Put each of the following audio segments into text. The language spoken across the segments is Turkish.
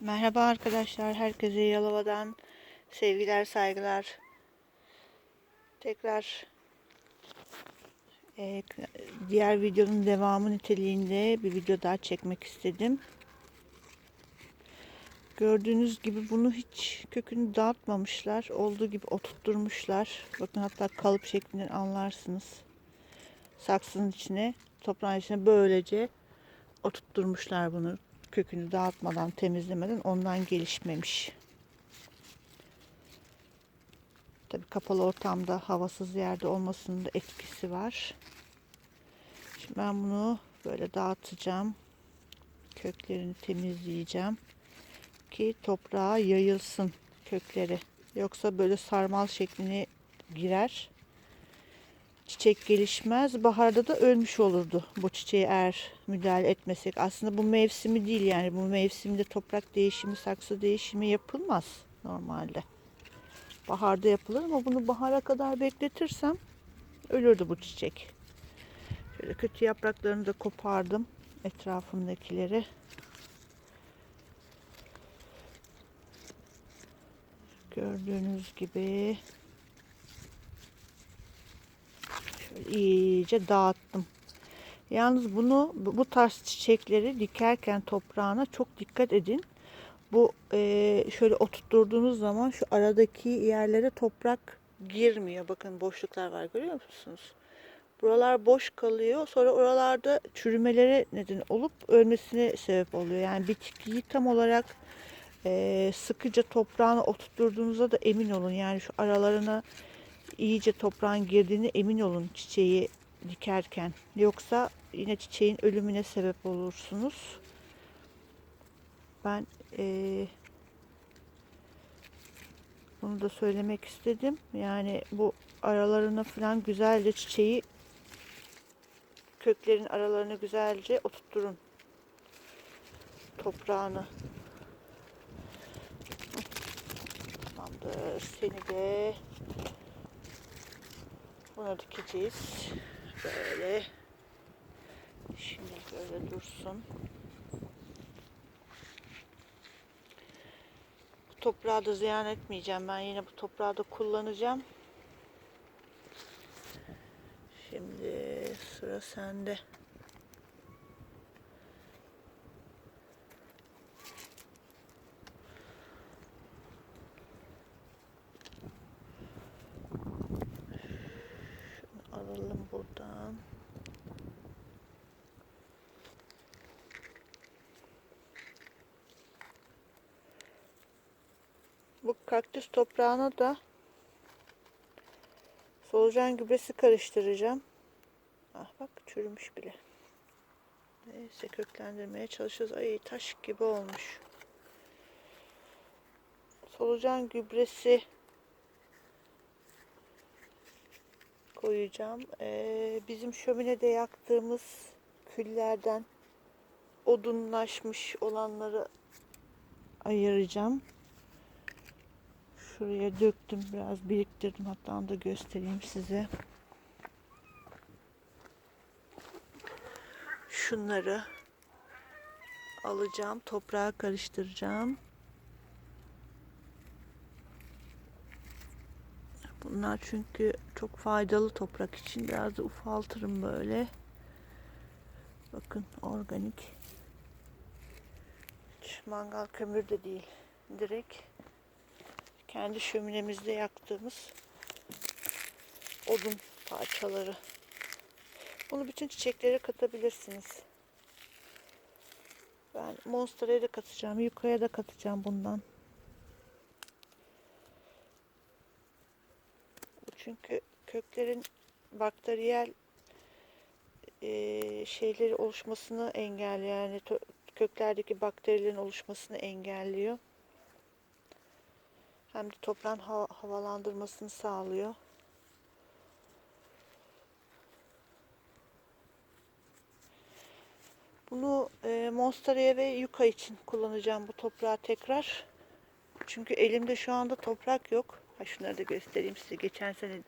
Merhaba arkadaşlar, herkese Yalova'dan sevgiler, saygılar. Tekrar e, diğer videonun devamı niteliğinde bir video daha çekmek istedim. Gördüğünüz gibi bunu hiç kökünü dağıtmamışlar. Olduğu gibi oturtturmuşlar. Bakın hatta kalıp şeklinden anlarsınız. Saksının içine, toprağın içine böylece oturtturmuşlar bunu kökünü dağıtmadan, temizlemeden ondan gelişmemiş. Tabi kapalı ortamda, havasız yerde olmasının da etkisi var. Şimdi ben bunu böyle dağıtacağım. Köklerini temizleyeceğim ki toprağa yayılsın kökleri. Yoksa böyle sarmal şekline girer. Çiçek gelişmez. Baharda da ölmüş olurdu bu çiçeği eğer müdahale etmesek. Aslında bu mevsimi değil yani. Bu mevsimde toprak değişimi, saksı değişimi yapılmaz normalde. Baharda yapılır ama bunu bahara kadar bekletirsem ölürdü bu çiçek. Şöyle kötü yapraklarını da kopardım etrafındakileri. Gördüğünüz gibi şöyle iyice dağıttım. Yalnız bunu bu tarz çiçekleri dikerken toprağına çok dikkat edin. Bu e, şöyle oturtturduğunuz zaman şu aradaki yerlere toprak girmiyor. Bakın boşluklar var görüyor musunuz? Buralar boş kalıyor. Sonra oralarda çürümelere neden olup ölmesine sebep oluyor. Yani bitkiyi tam olarak e, sıkıca toprağına oturtturduğunuzda da emin olun. Yani şu aralarına iyice toprağın girdiğine emin olun çiçeği dikerken. Yoksa yine çiçeğin ölümüne sebep olursunuz. Ben e, bunu da söylemek istedim. Yani bu aralarına falan güzelce çiçeği köklerin aralarını güzelce oturtturun. Toprağını. Tamamdır. Seni de buna dikeceğiz. Böyle. Şimdi böyle dursun. Bu toprağı da ziyan etmeyeceğim. Ben yine bu toprağı da kullanacağım. Şimdi sıra sende. Buradan. Bu kaktüs toprağına da solucan gübresi karıştıracağım. Ah bak çürümüş bile. Neyse köklendirmeye çalışıyoruz. Ay taş gibi olmuş. Solucan gübresi koyacağım. Ee, bizim şöminede yaktığımız küllerden odunlaşmış olanları ayıracağım. Şuraya döktüm biraz biriktirdim hatta onu da göstereyim size. Şunları alacağım toprağa karıştıracağım. Bunlar çünkü çok faydalı toprak için biraz da ufaltırım böyle. Bakın organik. Hiç mangal kömür de değil. Direkt kendi şöminemizde yaktığımız odun parçaları. Bunu bütün çiçeklere katabilirsiniz. Ben monsteraya da katacağım, yukarıya da katacağım bundan. Çünkü köklerin bakteriyel eee, şeyleri oluşmasını engelliyor. Yani köklerdeki bakterilerin oluşmasını engelliyor. Hem de toprağın hava- havalandırmasını sağlıyor. Bunu e, Monstera'ya ve Yuka için kullanacağım bu toprağı tekrar. Çünkü elimde şu anda toprak yok. Ha şunları da göstereyim size. Geçen sene,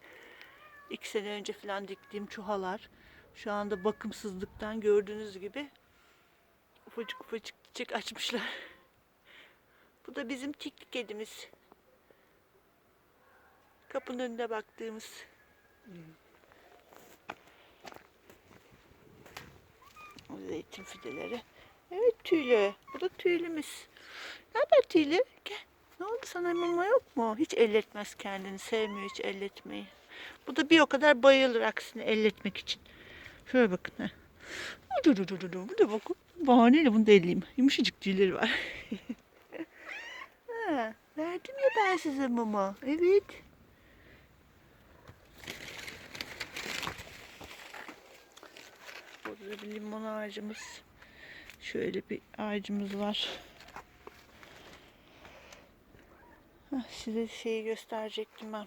iki sene önce falan diktiğim çuhalar. Şu anda bakımsızlıktan gördüğünüz gibi ufacık ufacık çiçek açmışlar. Bu da bizim tikli kedimiz. Kapının önünde baktığımız. O zeytin fideleri. Evet tüylü. Bu da tüylümüz. Ne haber tüylü? Gel. Ne oldu sana mama yok mu? Hiç elletmez kendini. Sevmiyor hiç elletmeyi. Bu da bir o kadar bayılır aksine elletmek için. Şöyle bakın. Dur. Bu da bakın. Bahaneyle bunu da elleyeyim. Yumuşacık tüyleri var. ha, verdim ya ben size mama. Evet. Burada da bir limon ağacımız. Şöyle bir ağacımız var. Size şeyi gösterecektim ben.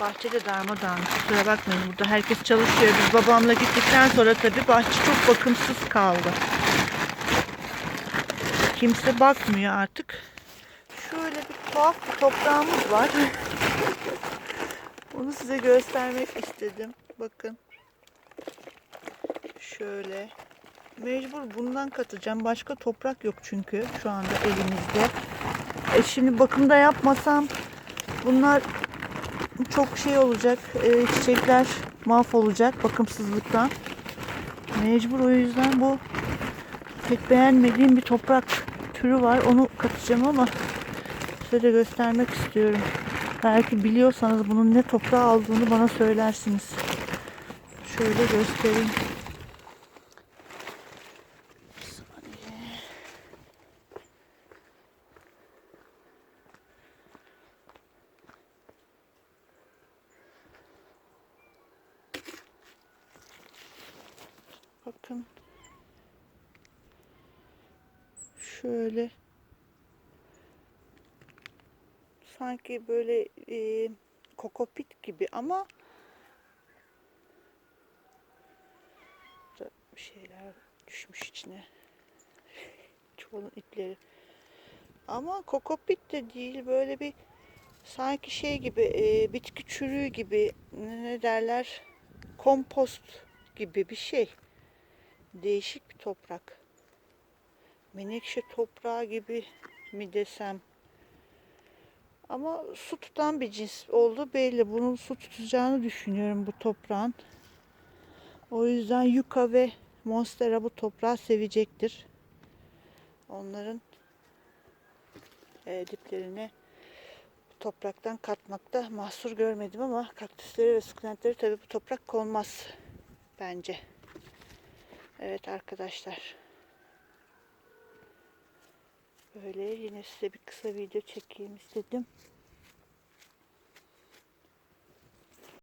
Bahçede darmadağın. Kusura bakmayın burada herkes çalışıyor. Biz babamla gittikten sonra tabii bahçe çok bakımsız kaldı. Kimse bakmıyor artık. Şöyle bir tuhaf bir toprağımız var. Onu size göstermek istedim. Bakın. Şöyle. Mecbur bundan katacağım. Başka toprak yok çünkü şu anda elimizde. E şimdi bakımda yapmasam bunlar çok şey olacak. e, çiçekler mahvolacak bakımsızlıktan. Mecbur o yüzden bu pek beğenmediğim bir toprak türü var. Onu katacağım ama size de göstermek istiyorum. Belki biliyorsanız bunun ne toprağı aldığını bana söylersiniz. Şöyle göstereyim. Bakın. Şöyle. Sanki böyle e, kokopit gibi ama bir şeyler düşmüş içine. Çuvalın ipleri. Ama kokopit de değil böyle bir sanki şey gibi e, bitki çürüğü gibi ne derler kompost gibi bir şey. Değişik bir toprak. Menekşe toprağı gibi mi desem. Ama su tutan bir cins oldu belli. Bunun su tutacağını düşünüyorum bu toprağın. O yüzden yuka ve monstera bu toprağı sevecektir. Onların e, diplerine topraktan katmakta mahsur görmedim ama kaktüsleri ve sukulentleri tabi bu toprak konmaz bence. Evet arkadaşlar. Böyle yine size bir kısa video çekeyim istedim.